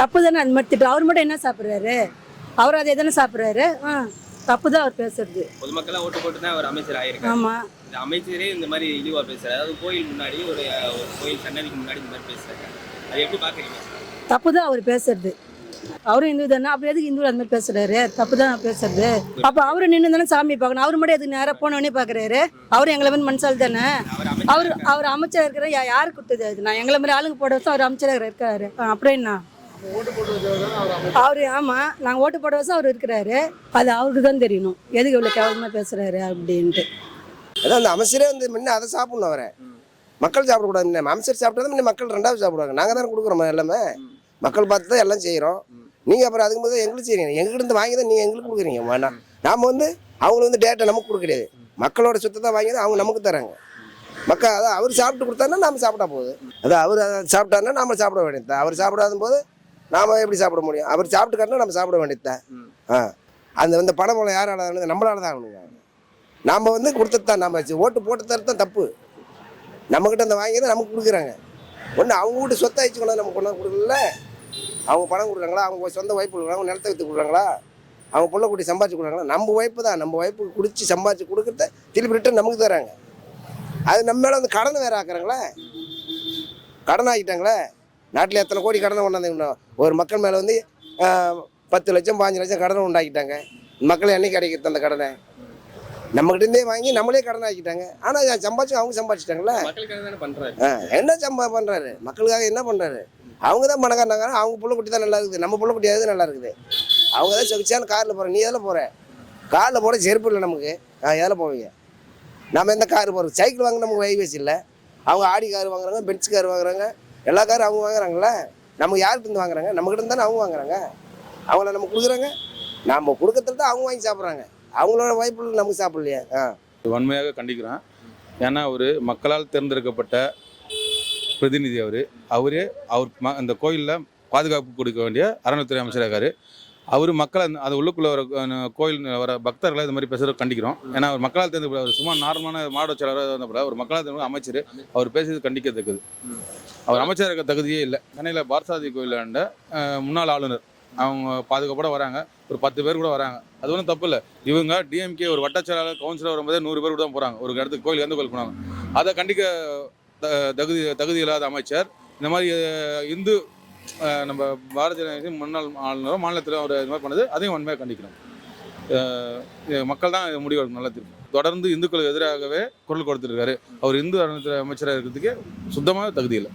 தானே அந்த மாதிரி அவர் மட்டும் என்ன சாப்பிட்றாரு? அவர் அதே தானே சாப்பிட்றாரு? ஆ தப்பு தான் அவர் பேசுறது. பொதுமக்கள்லாம் ஓட்டு போட்டு தான் அவர் அமைச்சர் ஆயிருக்காரு. ஆமாம் இந்த அமைச்சரே இந்த மாதிரி இழிவா பேசுறாரு. அதாவது கோயில் முன்னாடி ஒரு ஒரு கோயில் சன்னதிக்கு முன்னாடி இந்த மாதிரி பேசுறாரு. அது எப்படி பாக்குறீங்க? தப்பு தான் அவர் பேசுறது. அவரும் இந்து தானே. அப்புறம் எதுக்கு இந்து அந்த மாதிரி பேசுறாரு? தப்பு தான் பேசுறது. அப்போ அவரு நின்று தானே சாமி பார்க்கணும். அவர் மட்டும் எதுக்கு நேராக போனவனே பார்க்குறாரு அவரும் எங்களை மாதிரி மனுஷால் தானே? அவர் அவர் அவர் அமைச்சர் இருக்கிற யா யார் கொடுத்தது அது நான் எங்களை மாதிரி ஆளுங்க போட வச்சு அவர் அமைச்சராக இருக்காரு. அப்புறம் என்ன? அவர் ஆமாம் நாங்கள் ஓட்டு போட வச்சு அவர் இருக்கிறாரு. அது அவருக்கு தான் தெரியணும் எதுக்கு இவ்வளோ கேவலமாக பேசுகிறாரு அப்படின்ட்டு. அதான் அந்த அமைச்சரே வந்து முன்ன அதை சாப்பிடணும் அவரை. மக்கள் சாப்பிடக்கூடாது முன்ன. அமைச்சர் சாப்பிட்டா முன்ன மக்கள் ரெண்டாவது சாப்பிடுவாங்க. நாங்கள் தானே கொடுக்குறோம் எல்லாமே? மக்கள் பார்த்து தான் எல்லாம் செய்கிறோம் நீங்கள் அப்புறம் அதுக்கு போது எங்களுக்கு செய்கிறீங்க எங்ககிட்ட இருந்து வாங்கி தான் நீங்கள் எங்களுக்கு கொடுக்குறீங்க. வேணாம் நாம் வந்து அவங்களுக்கு வந்து டேட்டா நமக்கு கொடுக்க மக்களோட சுத்தத்தை வாங்கி தான் அவங்க நமக்கு தராங்க. மக்கள் அதான் அவர் சாப்பிட்டு கொடுத்தாருன்னா நாம சாப்பிட்டா போகுது அதான் அவர் அதை சாப்பிட்டாருன்னா நாம சாப்பிட வேண்டியது அவர் சாப்பிடாத போது நாம எப்படி சாப்பிட முடியும்? அவர் சாப்பிட்டு காட்டினா நம்ம சாப்பிட வேண்டியது ஆ. அந்த அந்த பணம் போல யாரால ஆகணும் நம்மளால தான் ஆகணுங்க. நாம் வந்து கொடுத்தது தான் நம்ம ஓட்டு போட்டு தரது தான் தப்பு. நம்மக்கிட்ட அந்த வாங்கி தான் நமக்கு கொடுக்குறாங்க. ஒன்று அவங்க வீட்டு சொத்தை அழிச்சு கொண்டாந்து நம்ம கொண்டாந்து கொடுக்கல அவங்க பணம் கொடுக்குறாங்களா? அவங்க சொந்த வாய்ப்பு கொடுக்குறாங்க நிலத்தை விற்று கொடுக்குறாங்களா? அவங்க புள்ள குட்டி சம்பாதிச்சு கொடுக்குறாங்களா? நம்ம வாய்ப்பு தான். நம்ம வாய்ப்பு குடிச்சு சம்பாதிச்சு கொடுக்குறத திருப்பி ரிட்டன் நமக்கு தராங்க. அது நம்ம மேலே வந்து கடனை வேற ஆக்குறாங்களே? கடன் ஆகிட்டாங்களே நாட்டில் எத்தனை கோடி கடனை கொண்டாந்து ஒரு மக்கள் மேலே வந்து பத்து லட்சம் பாஞ்சு லட்சம் கடனை உண்டாக்கிட்டாங்க. மக்கள் என்னைக்கு கிடைக்கிறது அந்த கடனை. நம்மகிட்ட இருந்தே வாங்கி நம்மளே கடன் ஆக்கிட்டாங்க. ஆனால் சம்பாதிச்சு அவங்க சம்பாதிச்சிட்டாங்களே? என்ன சம்பா பண்ணுறாரு மக்களுக்காக என்ன பண்ணுறாரு அவங்க தான் பணக்காரனாங்க. அவங்க புள்ள குட்டி தான் நல்லா இருக்குது. நம்ம புள்ள குட்டி அது நல்லா இருக்குது. அவங்க தான் சொகிச்சான காரில் போகிறோம் நீ எதில் போகிற காரில் போகிற செருப்பு இல்லை நமக்கு. ஆ எதில் போவீங்க? நம்ம எந்த கார் போகிறோம் சைக்கிள் வாங்க நமக்கு வச்சு இல்லை. அவங்க ஆடி கார் வாங்குறாங்க பென்ஸ் கார் வாங்குறாங்க. எல்லா காரும் அவங்க வாங்குறாங்கல்ல? நமக்கு யார்கிட்ட இருந்து வாங்குறாங்க? நம்மகிட்ட இருந்து தானே அவங்க வாங்குறாங்க? அவங்கள நம்ம கொடுக்குறாங்க. நம்ம கொடுக்கறதுல தான் அவங்க வாங்கி சாப்பிட்றாங்க. அவங்களோட வாய்ப்பு நமக்கு சாப்பிடலையே. ஆ. வன்மையாக கண்டிக்கிறேன். ஏன்னா அவர் மக்களால் தேர்ந்தெடுக்கப்பட்ட பிரதிநிதி அவர். அவரே அவர் ம அந்த கோயிலில் பாதுகாப்பு கொடுக்க வேண்டிய அறநிலைத்துறை அமைச்சராக இருக்காரு. அவர் மக்களை அந்த- அது உள்ளுக்குள்ளே வர கோயில் வர பக்தர்களை இது மாதிரி பேசுகிறத கண்டிக்கிறோம். ஏன்னா அவர் மக்களால் தேர்ந்து அவர் சும்மா நார்மலான மாவட்ட செயலராக இருந்தப்பட ஒரு மக்களால் தேர்ந்து அமைச்சர் அவர் பேசுறது கண்டிக்கத்தக்கது அவர் அமைச்சர் இருக்க தகுதியே இல்லை. சென்னையில் பார்சாதி கோயிலாண்ட முன்னாள் ஆளுநர். அவங்க பாதுகாப்போட வராங்க. ஒரு பத்து பேர் கூட வராங்க. அது ஒன்றும் தப்பு இல்லை. இவங்க டிஎம்கே ஒரு வட்டச் கவுன்சிலர் வரும்போதே நூறு பேர் கூட தான் போகிறாங்க ஒரு இடத்துக்கு கோயில் எந்த கோயில் போனாங்க அதை கண்டிக்க த- தகுதி தகுதி இல்லாத அமைச்சர் இந்த மாதிரி இந்து நம்ம பாரதிய ஜனதா முன்னாள் ஆளுநரும் மாநிலத்தில் அவர் இது மாதிரி பண்ணது அதையும் வன்மையாக கண்டிக்கணும். மக்கள் தான் முடிவு நல்லா நல்ல தொடர்ந்து இந்துக்களுக்கு எதிராகவே குரல் கொடுத்துருக்காரு அவர் இந்து அறநிலையத்துறை அமைச்சராக இருக்கிறதுக்கு சுத்தமாக தகுதி இல்லை.